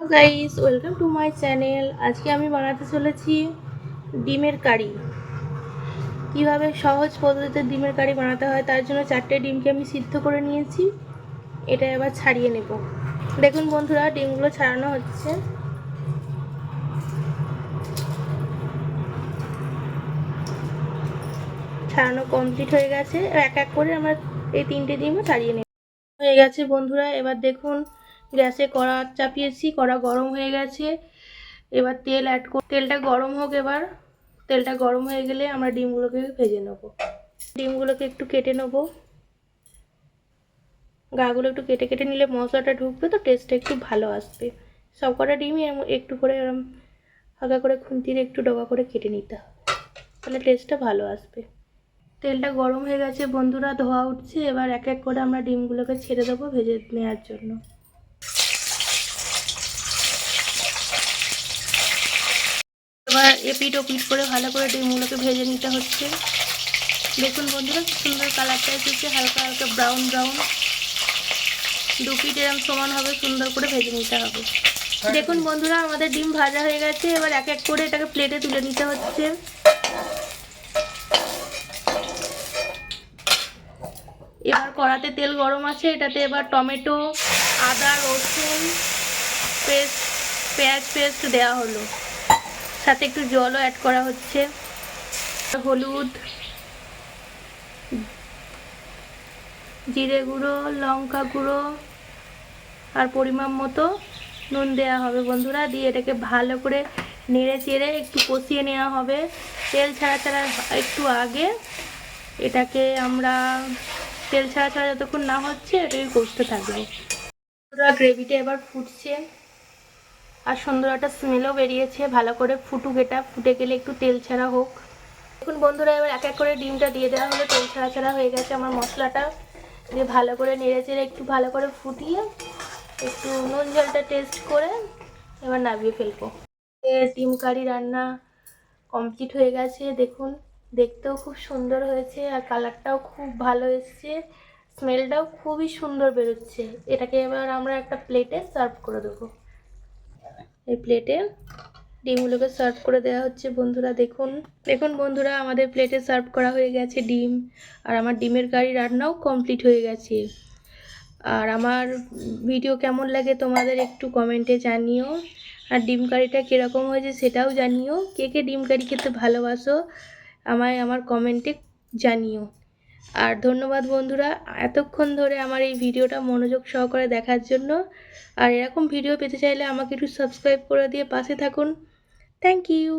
Guys welcome to my channel আজকে আমি বানাতে চলেছি ডিমের কারি। কীভাবে সহজ পদ্ধতিতে ডিমের কারি বানাতে হয় তার জন্য চারটে ডিমকে আমি সিদ্ধ করে নিয়েছি। এটা এবার ছাড়িয়ে নেব। দেখুন বন্ধুরা, ডিমগুলো ছাড়ানো হচ্ছে। ছাড়ানো কমপ্লিট হয়ে গেছে। এক এক করে আমরা এই তিনটে ডিমও ছাড়িয়ে নেব। হয়ে গেছে বন্ধুরা, এবার দেখুন গ্যাসে কড়া চাপিয়েছি, কড়া গরম হয়ে গেছে। এবার তেল অ্যাড কর তেলটা গরম হোক এবার। তেলটা গরম হয়ে গেলে আমরা ডিমগুলোকে ভেজে নেব। ডিমগুলোকে একটু কেটে নেব। গাগুলো একটু কেটে কেটে নিলে মশলাটা ঢুকবে তো টেস্টটা একটু ভালো আসবে। সব কটা ডিমই একটু করে এরম হালকা করে খুন্তির একটু ডগা করে কেটে নিতে হবে। তাহলে টেস্টটা ভালো আসবে। তেলটা গরম হয়ে গেছে বন্ধুরা, ধোয়া উঠছে। এবার এক এক করে আমরা ডিমগুলোকে ছেড়ে দেবো ভেজে নেওয়ার জন্য। এবার এপিট ওপিট করে ভালো করে ডিমগুলোকে ভেজে নিতে হচ্ছে। দেখুন বন্ধুরা সুন্দর কালারটা এসেছে, হালকা হালকা ব্রাউন ব্রাউন দু পিট এরম সমান হবে, সুন্দর করে ভেজে নিতে হবে। দেখুন বন্ধুরা, আমাদের ডিম ভাজা হয়ে গেছে, এবার এক এক করে এটাকে প্লেটে তুলে নিতে হচ্ছে। এবার কড়াতে তেল গরম আছে, এটাতে এবার টমেটো, আদা, রসুন, পেস্ট, পেঁয়াজ পেস্ট দেওয়া হলো। সাথে একটু জলও অ্যাড করা হচ্ছে। হলুদ, জিরে গুঁড়ো, লঙ্কা গুঁড়ো, আর পরিমাণ মতো নুন দেওয়া হবে বন্ধুরা। দিয়ে এটাকে ভালো করে নেড়ে চেড়ে একটু কষিয়ে নেওয়া হবে। তেল ছাড়া ছাড়া একটু আগে এটাকে আমরা তেল ছাড়া ছাড়া যতক্ষণ না হচ্ছে এটাকে কষতে থাকব। গ্রেভিটা এবার ফুটছে। আর সুন্দর একটা স্মেলও বেরিয়েছে, ভালো করে ফুটুক এটা, ফুটে গেলে একটু তেল ছাড়া হোক। দেখুন বন্ধুরা, এবার এক এক করে ডিমটা দিয়ে দেওয়া হলো, তেল ছাড়া ছাড়া হয়ে গেছে আমার মশলাটা। দিয়ে ভালো করে নেড়ে চেড়ে একটু ভালো করে ফুটিয়ে একটু নুন জলটা টেস্ট করে এবার নামিয়ে ফেলব। ডিম কারি রান্না কমপ্লিট হয়ে গেছে, দেখুন, দেখতেও খুব সুন্দর হয়েছে আর কালারটাও খুব ভালো এসছে স্মেলটাও খুবই সুন্দর বেরোচ্ছে। এটাকে এবার আমরা একটা প্লেটে সার্ভ করে দেবো। এই প্লেটে ডিমগুলোকে সার্ভ করে দেওয়া হচ্ছে, বন্ধুরা দেখুন। দেখুন বন্ধুরা, আমাদের প্লেটে সার্ভ করা হয়ে গেছে ডিম। আর আমার ডিমের কারি রান্নাও কমপ্লিট হয়ে গেছে। আর আমার ভিডিও কেমন লাগে তোমাদের একটু কমেন্টে জানিও। আর ডিম কারিটা কীরকম হয়েছে সেটাও জানিও। কে কে ডিম কারি খেতে ভালোবাসো, আমায় আমার কমেন্টে জানিও। আর ধন্যবাদ বন্ধুরা, এতক্ষণ ধরে আমার এই ভিডিওটা মনোযোগ সহকারে দেখার জন্য। আর এরকম ভিডিও পেতে চাইলে আমাকে একটু সাবস্ক্রাইব করে দিয়ে পাশে থাকুন। Thank you